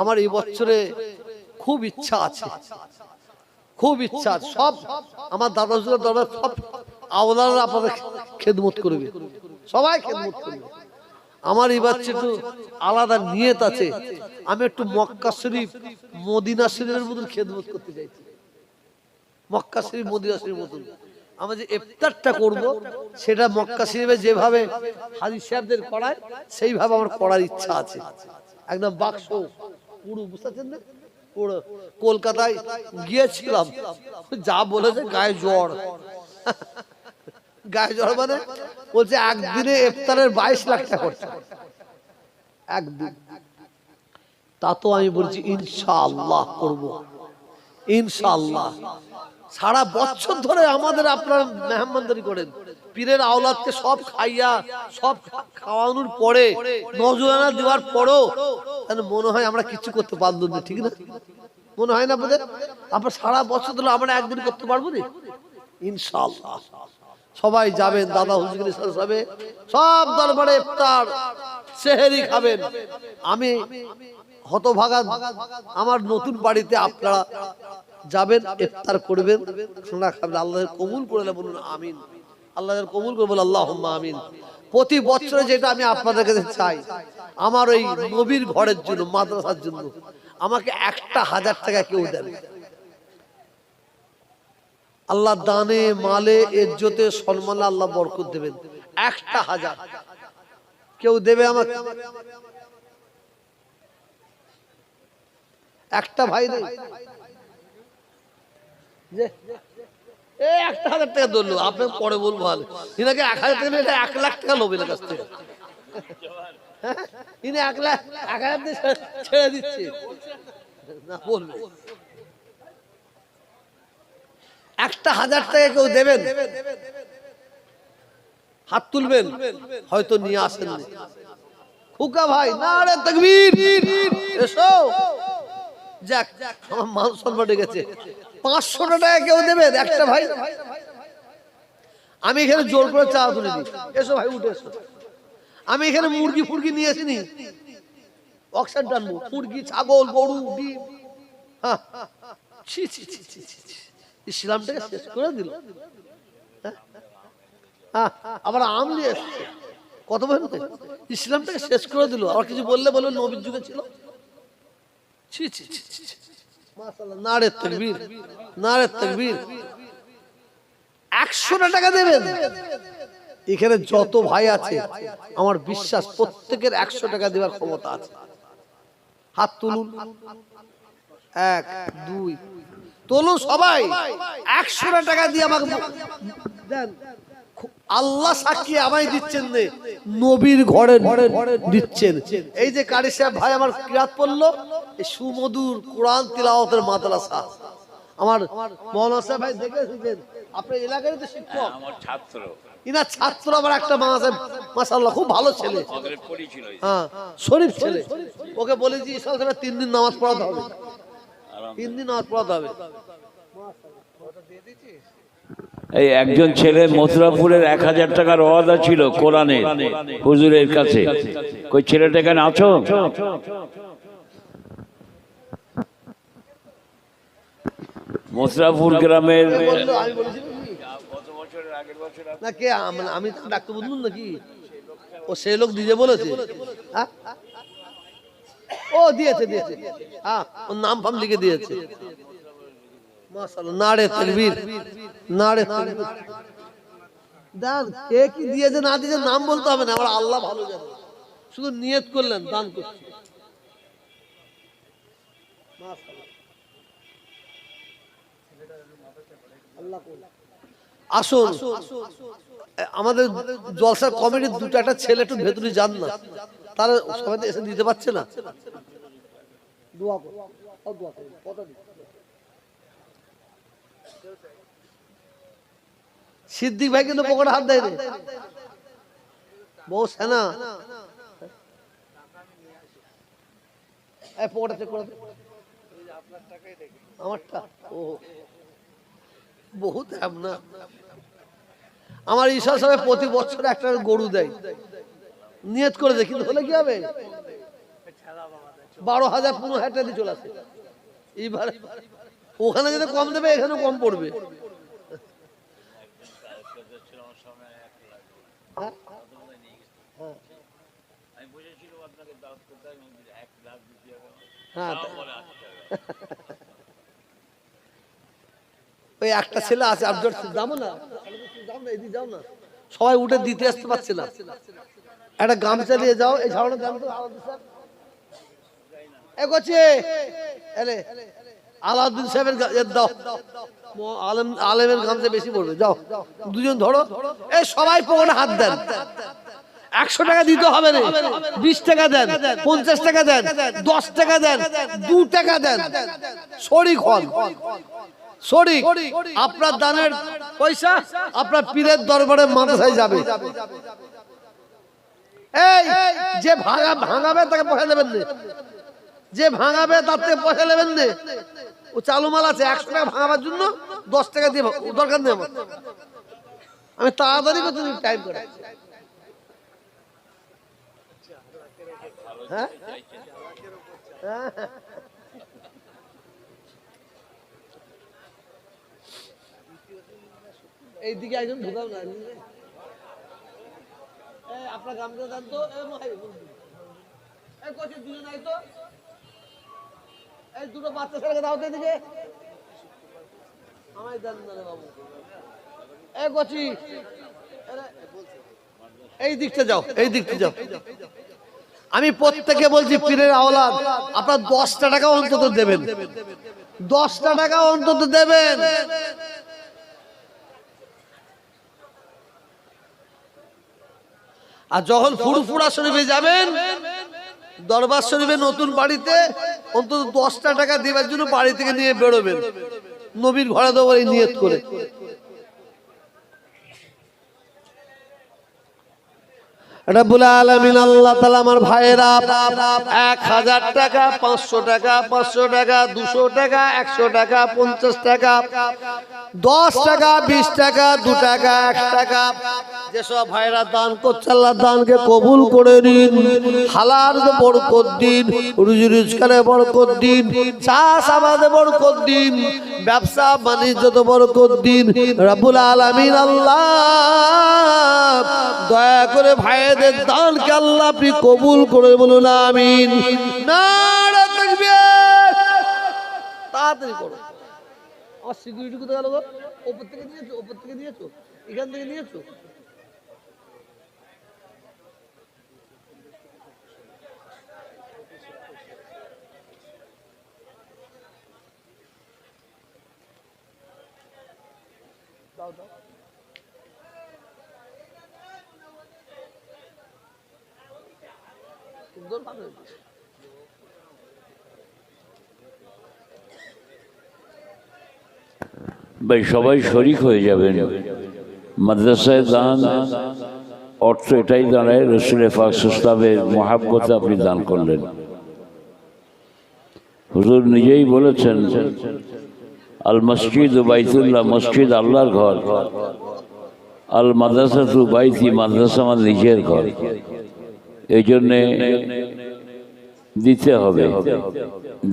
আমার এই বছরে খুব ইচ্ছা আছে। খুব ইচ্ছা আছে। সব আমার দাদা দরবার সব আওলারা আপনাদের খেদমত করবে। সবাই খেদমত করবে। আমার এই বাচ্চা একটু আলাদা নিয়ত আছে। আমি একটু মক্কা শরীফ, মদিনা শরীফের মতন খেদমত করতে চাইছি। মক্কা শরীফ, মদিনা শরীফ মতন। আমরা যে ইফতারটা করব, সেটা মক্কা শরীফে যেভাবে হাজি সাহেবদের করায়, সেইভাবে আমার করার ইচ্ছা আছে। একদম বাক্স। পুরো বুঝতে না? পুরো কলকাতায় গিয়েছিলাম। যা বলেছে, গায়ে জ্বর। গায়ে জ্বর মানে? বলছে, একদিনে ইফতারের বাইশ লাখ টাকা খরচা একদিন। তা তো আমি বলছি, ইনশাআল্লাহ করব। ইনশাআল্লাহ। সারা বছর ধরে আমাদের আপনার মেহমানদারি করেন। পীরের আওলাদকে সব খাইয়া, সব খাওয়ানোর পরে নজরানা দেওয়ার পরও মনে হয় আমরা কিছু করতে পারলাম না, ঠিক না? মনে হয় না আপনাদের? আপনার সারা বছর ধরে আমরা একদিন করতে পারব না? ইনশাআল্লাহ। সবাই যাবেন, দাদা হুজুর সাহেব সব দরবারে ইফতার, সেহেরি খাবেন। আমি হতভাগা আমার নতুন বাড়িতে আপনারা যাবেন, ইফতার করবেন, খানা খাবেন আল্লাহ কবুল করে বলুন আমিন। আল্লাহ কবুল করে বলুন আল্লাহ আমিন। প্রতি বছরে যেটা আমি আপনাদের কাছে চাই, আমার ওই নবীর ঘরের জন্য, মাদ্রাসার জন্য, আমাকে একটা হাজার টাকা কেউ দেবে আল্লাহ দানে, মালে, ইজ্জতে, সম্মানে আল্লাহ বরকত দেবেন। একটা হাজার। কেউ দেবে আমাকে? একটা ভাই নেই। যে একটা হাজার টাকা কেউ দেবেন? হাত তুলবেন? হয়তো নিয়ে আসেন খুকা ভাই না রে তকবীর যাক মান সম্মান গেছে। পাঁচশো টাকা কেউ দেবেন একটা ভাই। আমি এখানে জোর করে চা তুলে দিই। এসো ভাই, উঠে এসো। আমি এখানে মুরগি ফুরগি নিয়ে আসিনি অক্সার টানবো। মুরগি ছাগল, গরু, ডিম। ইসলামটাকে শেষ করে দিল। হ্যাঁ? আবার আম নিয়ে এসছে। কত বলতে? ইসলামটাকে শেষ করে দিল। আবার কিছু বললে বলবে, নবীর যুগে ছিল। ছি ছি ছি ছি। নারে তকবীর নারে তকবীর। একশো টাকা দেবেন। এখানে যত ভাই আছে, আমার বিশ্বাস প্রত্যেকের একশো টাকা দেওয়ার ক্ষমতা আছে। হাত তুলুন। এক, দুই। তোলো সবাই। একশো টাকা দিয়ে আমাকে দেন। আল্লাহ সাক্ষী আমায় দিচ্ছেন নে। নবীর ঘরে ঘরে দিচ্ছেন। এই যে কারি সাহেব ভাই আমার কিরাত পড়ল এই সুমধুর কোরআন তিলাওয়াতের মাদ্রাসা। আমার মৌলানা সাহেব ভাই দেখে এসেছেন আপনার এলাকারই তো শিক্ষক। আমার ছাত্র। ইনার ছাত্র আবার একটা মাসে মাসাল্লাহ খুব ভালো ছেলে। হ্যাঁ শরীফ ছেলে। ওকে বলেছি ইসলাম সাহেব তিন দিন নামাজ পড়াতে হবে। তিন দিন নামাজ পড়াতে হবে। এই একজন ছেলে মথুরাপুরের এক হাজার টাকার ওয়াদা ছিল কোরআনে, হুজুরের কাছে। ওই ছেলেটা এখানে আছো? মথুরাপুর গ্রামের আমি ডাক্তার বলুন নাকি? ও সেই লোক নিজে বলেছে? ও, দিয়েছে দিয়েছে। হ্যাঁ নাম ফাম লিখে দিয়েছে। না নাম বলতে হবে না আমার আল্লাহ ভালো শুধু নিয়ত করলেন। আসুন আমাদের জলসা কমিটির দুটো একটা ছেলে একটু ভেতরে যান না। তারা সবাই এসে দিতে পারছে না। দোয়া করো, দোয়া করো, দিন? সিদ্দিক ভাই কিন্তু পকেটে হাত দেয় বউ সেনা। আমার ঈশ্বর সাহেব প্রতি বছর একটা গরু দেয়। নিয়ত করে দেখি হলে কি হবে? বারো হাজার পনেরো হাজার টাকা দিয়ে চলে আসে। এইবার ওখানে যদি কম দেবে এখানে কম পড়বে। হ্যাঁ? ওই একটা ছেলে আছে আব্দুল যাব না না। সবাই উঠে দিতে আসতে পারছে না। একটা গামছা নিয়ে যাও, এই ঝাড়ানো দাম তো আলাদা করছে আলাউদ্দিন সাহেবের দাও। আলেম আলেমের গামছা বেশি পড়বে, যাও। দুজন ধরো। এই সবাই পকেটে হাত দেন। একশো টাকা দিতে হবে না বিশ টাকা দেন, পঞ্চাশ টাকা দেন, দশ টাকা দেন, দু টাকা দেন। শরিক হন। শরিক। আপনার দানের পয়সা আপনার পীরের দরবারে মাদ্রাসায় যাবে। এই, যে ভাঙা ভাঙাবে তাকে পয়সা দেবেন যে ভাঙাবে তার থেকে পয়সা নেবেন না। ও চালু মাল আছে একশো টাকা ভাঙাবার জন্য দশ টাকা দিয়ে দরকার নেই আমার। আমি তাড়াতাড়ি করতে টাইম করে হ্যাঁ? হ্যাঁ। এইদিকে একজন ঢুকাও না এই, আপনার গামছা দেন তো এ ভাই, এই কচি দুজন নাই তো? আমি প্রত্যেকে বলছি, পীরের আওলাদ, আপনার দশটা টাকা অন্তত দেবেন। দশটা টাকা অন্তত দেবেন। আর যখন ফুরফুরা শরীফে যাবেন, দরবার শরীফে নতুন বাড়িতে অন্তত দশটা টাকা দেবার জন্য বাড়ি থেকে নিয়ে বেরোবেন। নবীর ঘরে দেওয়ার এই নিয়ত করে। ভাইয়েরা, এক হাজার টাকা, পাঁচশো টাকা পাঁচশো টাকা, দুশো টাকা, একশো টাকা, পঞ্চাশ টাকা, দশ টাকা, বিশ টাকা, দু টাকা, এক টাকা। যেসব দানকে কবুল করে নিন হালার বরকত দিন, রুজি রোজগারে বরকত দিন চাষ আবাদে বরকত দিন, ব্যবসা বাণিজ্যতে বরকত দিন, রব্বুল আলামিন আল্লাহ, দয়া করে ভাইদের দানকে আল্লাহ আপনি কবুল করে বলুন, আমিন। তাড়াতাড়ি করো। আমার সিকিউরিটি ওপর থেকে ওপর থেকে এখান থেকে দাও দাও। ভাই, সবাই শরিক হয়ে যাবেন। মাদ্রাসায় দান, অর্থ এটাই দাঁড়ায়, রসুল ফাকসুস্তাবের মহাব্বতে আপনি দান করলেন। হুজুর নিজেই বলেছেন, আল মসজিদ বাইতুল্লাহ, মসজিদ আল্লাহর ঘর। আল মাদ্রাসা তু বাইতি, মাদ্রাসা আমার নিজের ঘর। এই জন্যে দিতে হবে।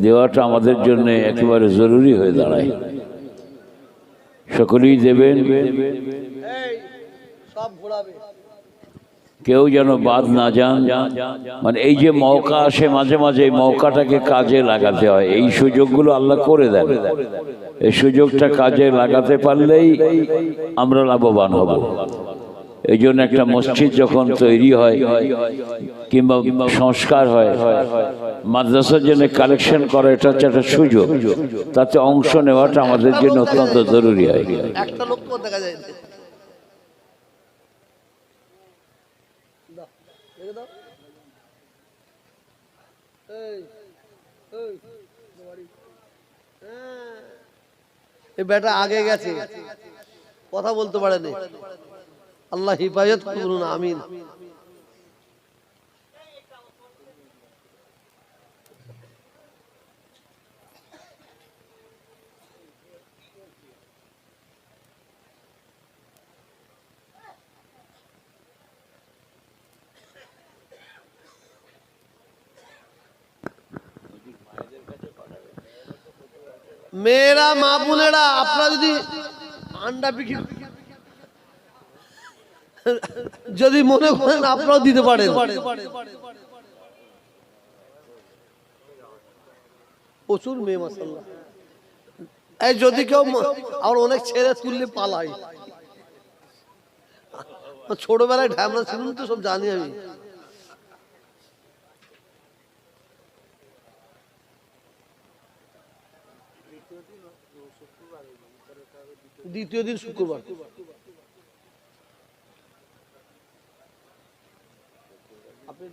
দেওয়াটা আমাদের জন্য একেবারে জরুরি হয়ে দাঁড়ায়। সকলেই দেবেন। কেউ যেন বাদ না যান। মানে এই যে মৌকা আসে মাঝে মাঝে এই মৌকাটাকে কাজে লাগাতে হয়। এই সুযোগগুলো আল্লাহ করে দেন। এই সুযোগটা কাজে লাগাতে পারলেই আমরা লাভবান হব। এই জন্য একটা মসজিদ যখন তৈরি হয় কিংবা সংস্কার হয় মাদ্রাসার জন্য কালেকশন করা এটা হচ্ছে একটা সুযোগ তাতে অংশ নেওয়াটা আমাদের জন্য অত্যন্ত জরুরি হয় একটা লোক দেখা যায় না। দাও, রেখে দাও। এই, এই, বাড়ি। এই বেটা আগে গেছে কথা বলতে পারেনি अल्लाह हिफाजत करून आमीन মেয়েরা মা বোনেরা আপনারা যদি আন্ডা বিক্রি যদি মনে করেন আপনারাও দিতে পারেন। প্রচুর মেয়ে মাসাল্লাহ এই যদি কেউ আমার অনেক ছেলে তুললে পালাই। ছোটবেলায় ঢ্যামরা ছিলাম তো, সব জানি আমি। দ্বিতীয় দিন শুক্রবার।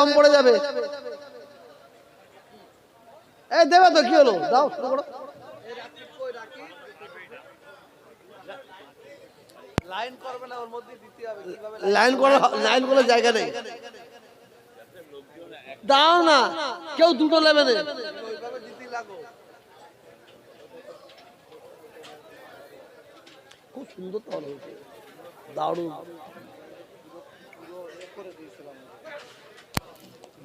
কম পড়ে যাবে। এই দেবে তো কি হলো? দাও শুরু করো লাইন লাইন করে জায়গা নেই। দাও না কেউ দুটো নেবে না। খুব সুন্দর তো দারুণ।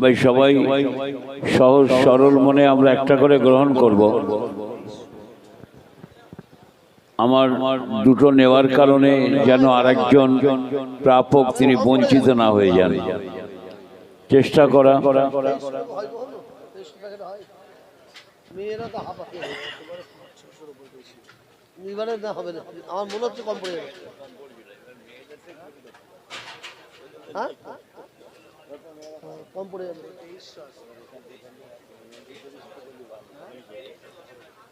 ভাই সবাই সহজ সরল মনে আমরা একটা করে গ্রহণ করব। আমার দুটো নেওয়ার কারণে যেন আরেকজন প্রাপক তিনি বঞ্চিত না হয়ে যান। চেষ্টা করা। হবে না আমার মনে হচ্ছে কম পড়ে যাবে। হ্যাঁ, কম পড়ে যাবে।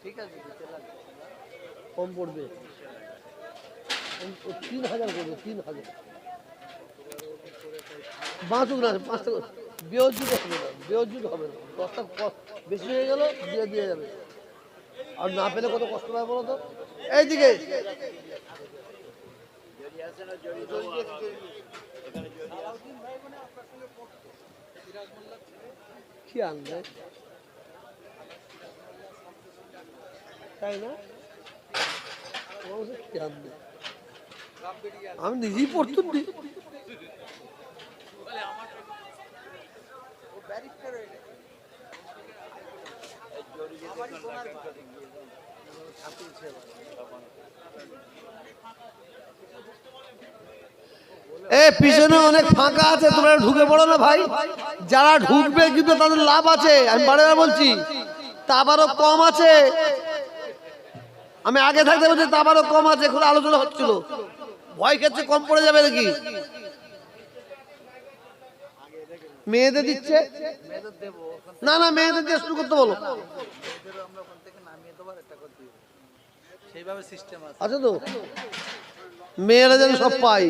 ঠিক আছে কম পড়বে। তিন হাজার করবে তিন হাজার। বাঁচুক না পাঁচটা বেয়জুত হবে না বেয়জুত হবে না। দশটা বেশি হয়ে গেল দিয়ে দিয়ে যাবে। আর না পেলে কত কষ্ট হয় বলো তো? এইদিকে কি আনবে তাই না? কি আনবে আমি নিজেই পড়তুম নি। এ পিছনে অনেক ফাঁকা আছে তোমরা ঢুকে পড়ো না ভাই। যারা ঢুকবে কিন্তু তাদের লাভ আছে আমি বারে বলছি। তাবারও কম আছে। আমি আগে থাকতে বলছি তাবারও কম আছে এখন আলোচনা হচ্ছিল। ভয় ক্ষেত্রে কম পড়ে যাবে নাকি? মেয়েদের দিচ্ছে? না না মেয়েদের দিয়ে শুরু করতে বলো। আছে। তো মেয়েরা যেন সব পাই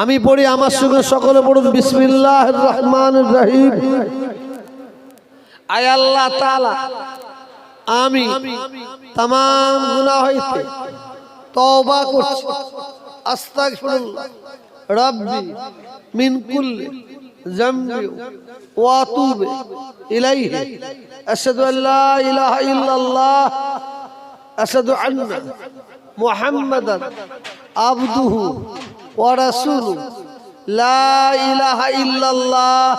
আমি পড়ি আমার সঙ্গে সকলে পড়ুন বিসমিল্লাহ রহমান রহিম। আয় আল্লাহ তাআলা। আমি তাম গুনাহ হইতে তওবা করছি। আস্তাগফিরুল্লাহ। আবদুহু ওয়া রাসূলুহু লা ইলাহা ইল্লাল্লাহ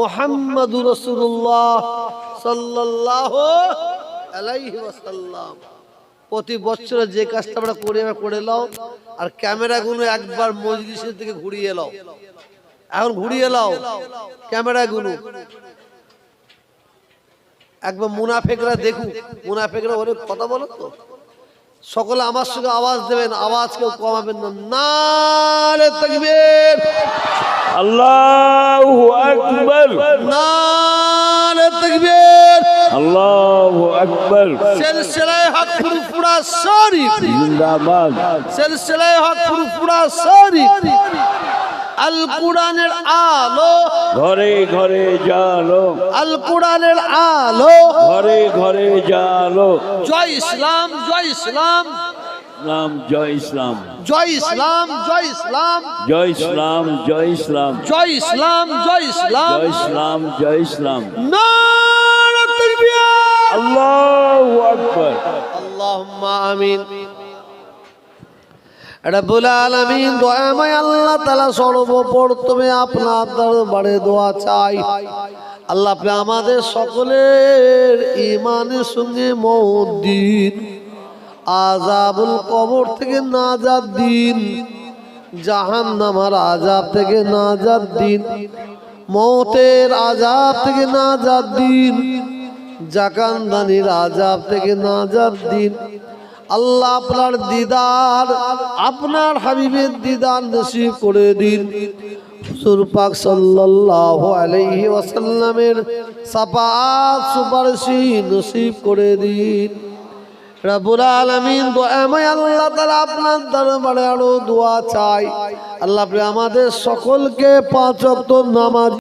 মুহাম্মাদুর রাসূলুল্লাহ সাল্লাল্লাহু আলাইহি ওয়াসাল্লাম। প্রতি বছরে যে কাজটা আমরা করি, আমরা করে নাও আর ক্যামেরাগুলো একবার মজলিসের দিকে ঘুরিয়ে নাও। এখন ঘুরিয়ে নাও ক্যামেরাগুলো। একবার মুনাফেকরা দেখুক। মুনাফেকরা ওরে কথা বলো তো? সকলে আমার সঙ্গে আওয়াজ দেবেন আওয়াজ কেউ কমাবেন না। নারে তাকবীর। আল্লাহু আকবার। নারে তাকবীর। আল্লাহু আকবার। সিলসিলায়ে হক ফুরফুরা শরীফ। জিন্দাবাদ। সিলসিলায়ে হক ফুরফুরা শরীফ। আল কোরআনের আলো। ঘরে ঘরে জালো। আল কোরআনের আলো। ঘরে ঘরে জালো। জয় ইসলাম জয় ইসলাম। নাম জয় ইসলাম। জয় ইসলাম জয় ইসলাম। জয় ইসলাম জয় ইসলাম। জয় ইসলাম জয় ইসলাম। জয় ইসলাম জয় ইসলাম। আল্লাহু আকবার। আল্লাহুম্মা আমিন। রব্বুল আলামিন দয়াময় আল্লাহ তাআলা সর্বপ্রথমে আপনার দরবারে দোয়া চাই। আল্লাহ আপনি আমাদের সকলের ইমানের সঙ্গে মত দিন আজাবুল কবর থেকে নাজাত দিন জাহান্নামার আজাব থেকে নাজাত দিন মৌতের আজাব থেকে নাজাত দিন জাকানদানির আজাব থেকে নাজাত দিন আল্লাহ আপনার দিদার, আপনার হাবিবের দিদার নসিব করে দিন। আল্লাহ আপনার দোয়া চাই। আল্লাহ আমাদের সকলকে পাঁচ ওয়াক্ত নামাজ